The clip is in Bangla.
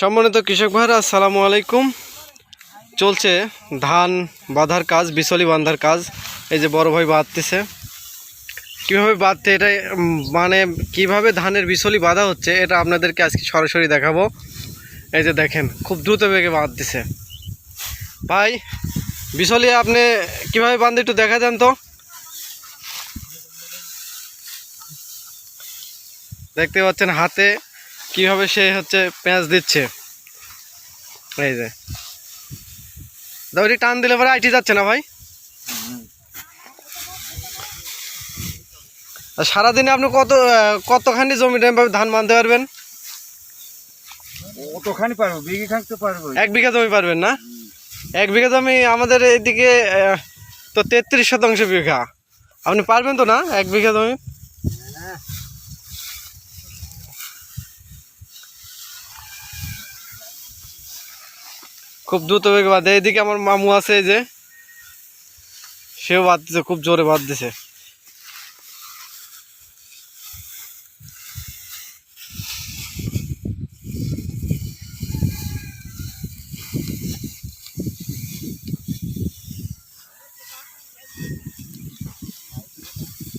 সম্মানিত কৃষক ভাইরা, আসসালামু আলাইকুম। চলছে ধান বাঁধার কাজ, বিচলি বাঁধার কাজ। এই যে বড় ভাই বাঁধতেছে। কীভাবে বাঁধতে এটা মানে কীভাবে ধানের বিচলি বাঁধা হচ্ছে, এটা আপনাদেরকে আজকে সরাসরি দেখাবো। এই যে দেখেন, খুব দ্রুত বেগে বাঁধতেছে। ভাই, বিচলি আপনি কীভাবে বাঁধতে একটু দেখা যান তো। দেখতে পাচ্ছেন হাতে কীভাবে সে হচ্ছে পেঁয়াজ দিচ্ছে? এই যে। দৌড়ি টান দিলে পরে আইটি যাচ্ছে না ভাই? সারাদিনে আপনি কত কতখানি জমিটা ধান মানতে পারবেন? কতখানি পারব? বিঘি খাঁকতে পারব। এক বিঘা জমি পারবেন না? এক বিঘা জমি আমাদের এইদিকে আহ, তো তেত্রিশ শতাংশ বিঘা। আপনি পারবেন তো না এক বিঘা জমি? খুব দ্রুত বেগে বাঁধে। এদিকে আমার মামু আছে যে। সেও বাঁধতেছে খুব জোরে বাঁধতেছে।